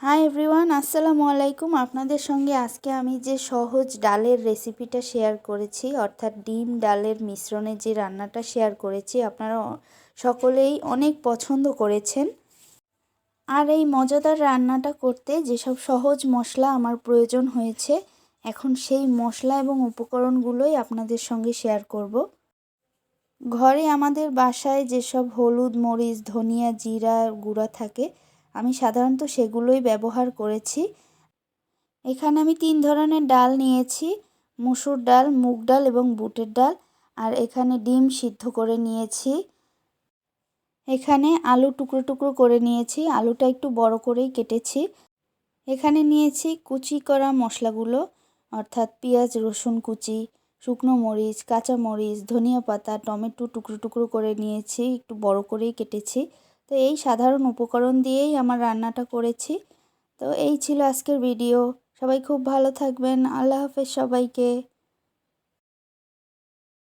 Hi everyone আসসালামু আলাইকুম। আপনাদের সঙ্গে আজকে আমি যে সহজ ডালের রেসিপিটা শেয়ার করেছি, অর্থাৎ ডিম ডালের মিশ্রণে যে রান্নাটা শেয়ার করেছি, আপনারা সকলেই অনেক পছন্দ করেছেন। আর এই মজাদার রান্নাটা করতে যেসব সহজ মশলা আমার প্রয়োজন হয়েছে, এখন সেই মশলা এবং উপকরণগুলোই আপনাদের সঙ্গে শেয়ার করব। ঘরে আমাদের বাসায় যেসব হলুদ, মরিচ, ধনিয়া, জিরা, গুঁড়া থাকে আমি সাধারণত সেগুলোই ব্যবহার করেছি। এখানে আমি তিন ধরনের ডাল নিয়েছি, মুসুর ডাল, মুগ ডাল এবং বুটের ডাল, আর এখানে ডিম সিদ্ধ করে নিয়েছি। এখানে আলু টুকরো টুকরো করে নিয়েছি, আলুটা একটু বড় করেই কেটেছি। এখানে নিয়েছি কুচি করা মশলাগুলো, অর্থাৎ পেঁয়াজ, রসুন কুচি, শুকনো মরিচ, কাঁচা মরিচ, ধনিয়া পাতা, টমেটো টুকরো টুকরো করে নিয়েছি, একটু বড় করেই কেটেছি। তো এই সাধারণ উপকরণ দিয়েই আমার রান্নাটা করেছি। তো এই ছিল আজকের ভিডিও সবাই খুব ভালো থাকবেন। আল্লাহ হাফেজ সবাইকে।